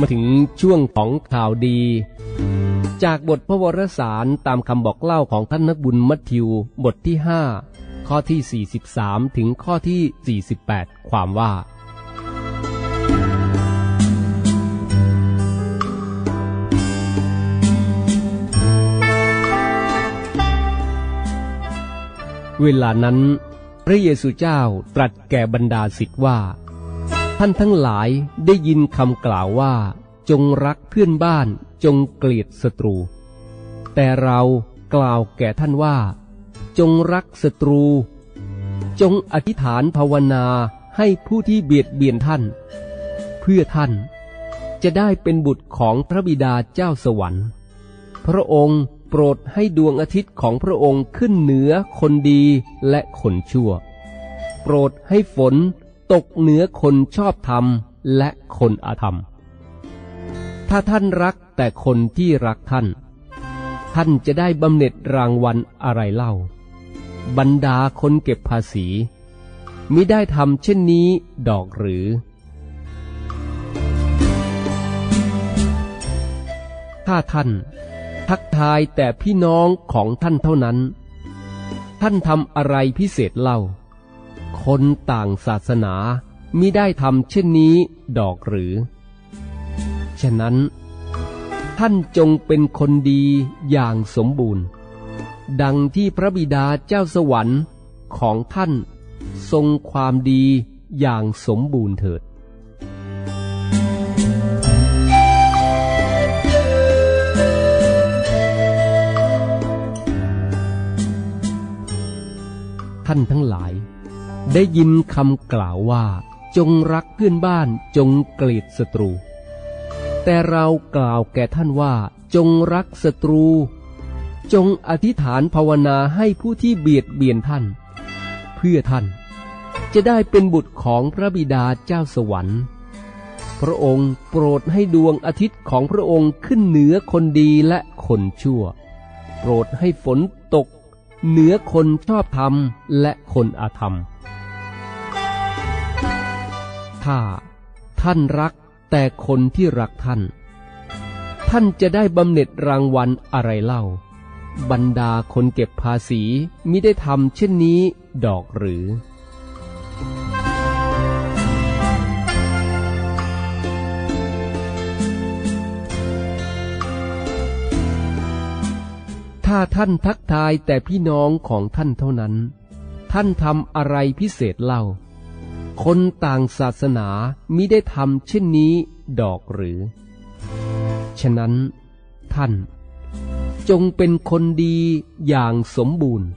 มาถึงช่วงของข่าวดี จากบทพระวรสารตามคำบอกเล่าของท่านนักบุญมัทธิว บทที่ 5 ข้อที่ 43 ถึงข้อที่ 48 ความว่า เวลานั้น พระเยซูเจ้าตรัสแก่บรรดาศิษย์ว่า ท่านทั้งหลายได้ยินคำกล่าวว่า จงรักเพื่อนบ้านจงเกลียดศัตรู แต่เรากล่าวแก่ท่านว่า จงรักศัตรู จงอธิษฐานภาวนาให้ผู้ที่เบียดเบียนท่าน เพื่อท่านจะได้เป็นบุตรของพระบิดาเจ้าสวรรค์ พระองค์โปรดให้ดวงอาทิตย์ของพระองค์ขึ้นเหนือคนดีและคนชั่ว โปรดให้ฝน ตกเหนือคนชอบธรรมและคนอาธรรม ถ้าท่านรักแต่คนที่รักท่าน ท่านจะได้บำเหน็จรางวัลอะไรเล่า บรรดาคนเก็บภาษีมิได้ทำเช่นนี้ดอกหรือ ถ้าท่าน ทักทายแต่พี่น้องของท่านเท่านั้น ท่านทำอะไรพิเศษเล่า คนต่างศาสนามิได้ทำเช่นนี้ดอกหรือ ฉะนั้น ท่านจงเป็นคนดีอย่างสมบูรณ์ ดังที่พระบิดาเจ้าสวรรค์ของท่านทรงความดีอย่างสมบูรณ์เถิดท่านทั้งหลาย ได้ยินคำกล่าวว่า จงรักเพื่อนบ้านจงเกลียดศัตรู แต่เรากล่าวแก่ท่านว่า จงรักศัตรู จงอธิษฐานภาวนาให้ผู้ที่เบียดเบียนท่าน เพื่อท่าน จะได้เป็นบุตรของพระบิดาเจ้าสวรรค์ พระองค์โปรดให้ดวงอาทิตย์ของพระองค์ขึ้นเหนือคนดีและคนชั่ว โปรดให้ฝนตก เหนือคนชอบธรรมและคนอาธรรม ถ้าท่านรักแต่คนที่รักท่าน ท่านจะได้บำเหน็จรางวัลอะไรเล่า บรรดาคนเก็บภาษีมิได้ทำเช่นนี้ดอกหรือ ถ้าท่านทักทายแต่พี่น้องของท่านเท่านั้น ท่านทำอะไรพิเศษเล่า คนต่างศาสนามิได้ทำเช่นนี้ดอกหรือ ฉะนั้นท่านจงเป็นคนดีอย่างสมบูรณ์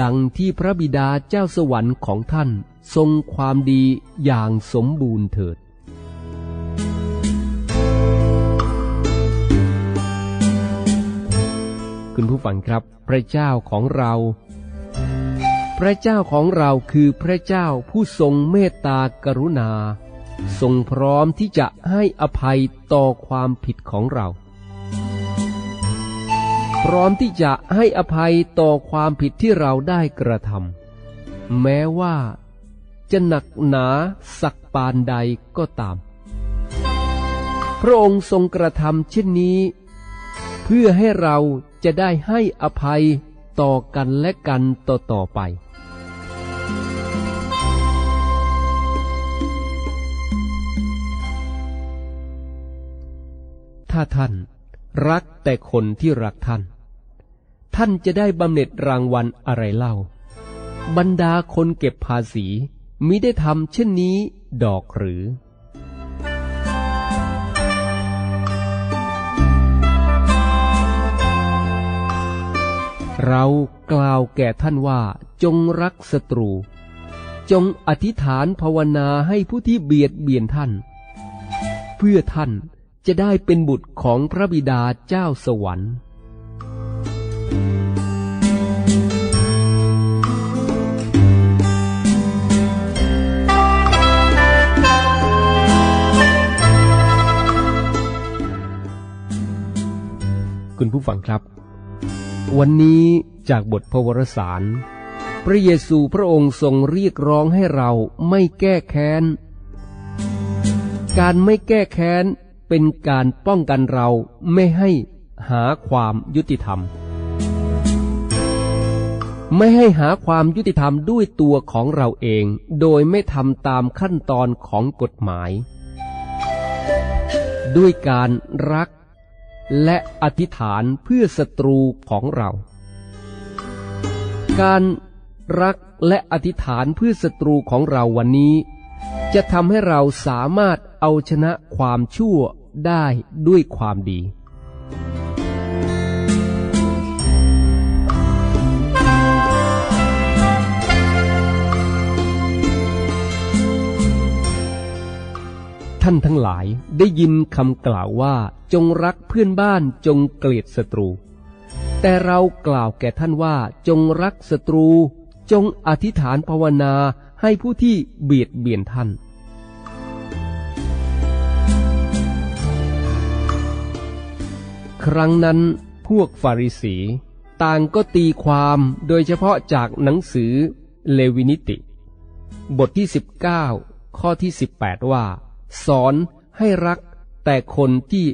ดังที่พระบิดาเจ้าสวรรค์ของท่านทรงความดีอย่างสมบูรณ์เถิด คุณผู้ฟังครับ พระเจ้าของเรา พระเจ้าของเราคือพระเจ้าผู้ทรงเมตตากรุณา ทรงพร้อมที่จะให้อภัยต่อความผิดของเรา พร้อมที่จะให้อภัยต่อความผิดที่เราได้กระทำแม้ว่าจะหนักหนาสักปานใดก็ตาม พระองค์ทรงกระทำเช่นนี้ เพื่อให้เราจะได้ให้อภัยต่อกันและกันต่อต่อไป ถ้าท่าน รักแต่คนที่รักท่าน ท่านจะได้บำเหน็จรางวัลอะไรเล่า บรรดาคนเก็บภาษีมิได้ทำเช่นนี้ดอกหรือเรากล่าวแก่ท่านว่าจงรักศัตรู จงอธิษฐานภาวนาให้ผู้ที่เบียดเบียนท่าน เพื่อท่าน จะได้เป็นบุตรของพระบิดาเจ้าสวรรค์ คุณผู้ฟังครับ วันนี้จากบทพระวรสาร พระเยซูพระองค์ทรงเรียกร้องให้เราไม่แก้แค้น การไม่แก้แค้น เป็นการป้องกันเราไม่ให้หาความยุติธรรม ไม่ให้หาความยุติธรรมด้วยตัวของเราเอง โดยไม่ทำตามขั้นตอนของกฎหมาย ด้วยการรักและอธิษฐานเพื่อศัตรูของเรา การรักและอธิษฐานเพื่อศัตรูของเราวันนี้ จะทำให้เราสามารถ เอาชนะความชั่วได้ด้วยความดี ท่านทั้งหลายได้ยินคำกล่าวว่าจงรักเพื่อนบ้านจงเกลียดศัตรู แต่เรากล่าวแก่ท่านว่าจงรักศัตรู จงอธิษฐานภาวนาให้ผู้ที่เบียดเบียนท่าน ครั้งนั้นพวกฟาริสี ต่างก็ตีความโดยเฉพาะจากหนังสือเลวินิติ บทที่ 19 ข้อที่ 18 ว่า สอนให้รักแต่คนที่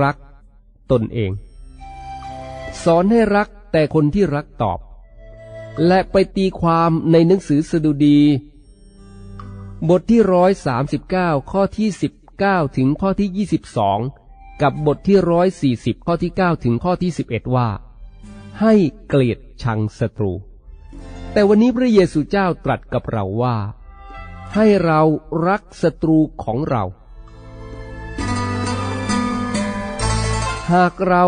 รักตนเอง สอนให้รักแต่คนที่รักตอบ และไปตีความในหนังสือสดุดี บทที่ร้อยสามสิบเก้าข้อที่สิบเก้าถึงข้อที่ยี่สิบสอง กับบทที่ร้อยสี่สิบข้อที่เก้าถึงข้อที่สิบเอ็ดว่า ให้เกลียดชังศัตรู แต่วันนี้พระเยซูเจ้าตรัสกับเราว่า ให้เรารักศัตรูของเรา หากเรา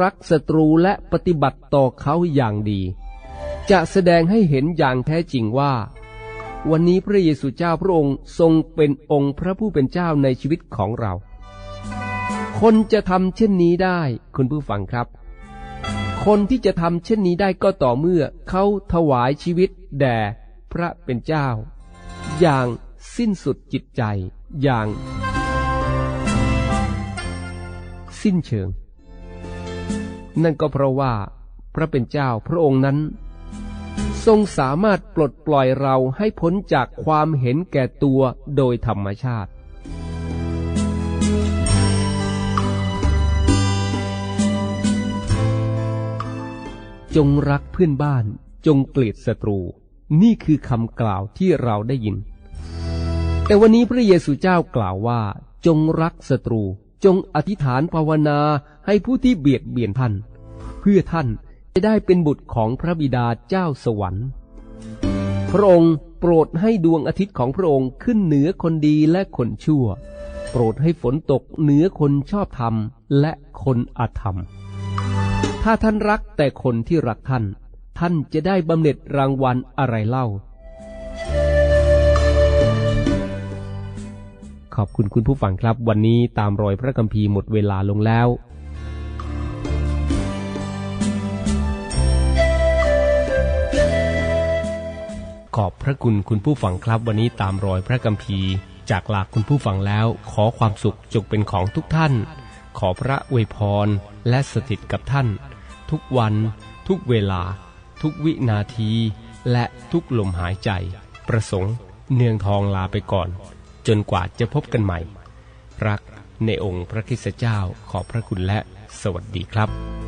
รักศัตรูและปฏิบัติต่อเขาอย่างดี จะแสดงให้เห็นอย่างแท้จริงว่าวันนี้พระเยซูเจ้าพระองค์ทรงเป็นองค์พระผู้เป็นเจ้าในชีวิตของเรา คนจะทำเช่นนี้ได้ คุณผู้ฟังครับ คนที่จะทำเช่นนี้ได้ก็ต่อเมื่อเขาถวายชีวิตแด่พระเป็นเจ้า อย่างสิ้นสุดจิตใจอย่าง สิ้นเชิง นั่นก็เพราะว่า พระเป็นเจ้าพระองค์นั้น ทรงสามารถปลดปล่อยเราให้พ้นจากความเห็นแก่ตัวโดยธรรมชาติ จงรักเพื่อนบ้าน จงเกลียดศัตรู นี่คือคำกล่าวที่เราได้ยิน แต่วันนี้พระเยซูเจ้ากล่าวว่า จงรักศัตรู จงอธิษฐานภาวนาให้ผู้ที่เบียดเบียนท่าน เพื่อท่านจะได้เป็นบุตรของพระบิดาเจ้าสวรรค์ พระองค์โปรดให้ดวงอาทิตย์ของพระองค์ขึ้นเหนือคนดีและคนชั่ว โปรดให้ฝนตกเหนือคนชอบธรรมและคนอธรรม ถ้าท่านรักแต่คนที่รักท่าน ท่านจะได้บำเหน็จรางวัลอะไรเล่า ขอบคุณคุณผู้ฟังครับ วันนี้ตามรอยพระคัมภีร์หมดเวลาลงแล้วขอบพระคุณคุณผู้ฟังครับวันนี้ตามรอยพระคัมภีร์จากหลากคุณผู้ฟังแล้วขอความสุขจงเป็นของทุกท่าน ขอพระอวยพรและสถิตกับท่าน ทุกวัน ทุกเวลา ทุกวินาที และทุกลมหายใจ ประสงค์ เนืองทองลาไปก่อน จนกว่าจะพบกันใหม่ รักในองค์พระคิสเจ้าขอพระคุณและสวัสดีครับ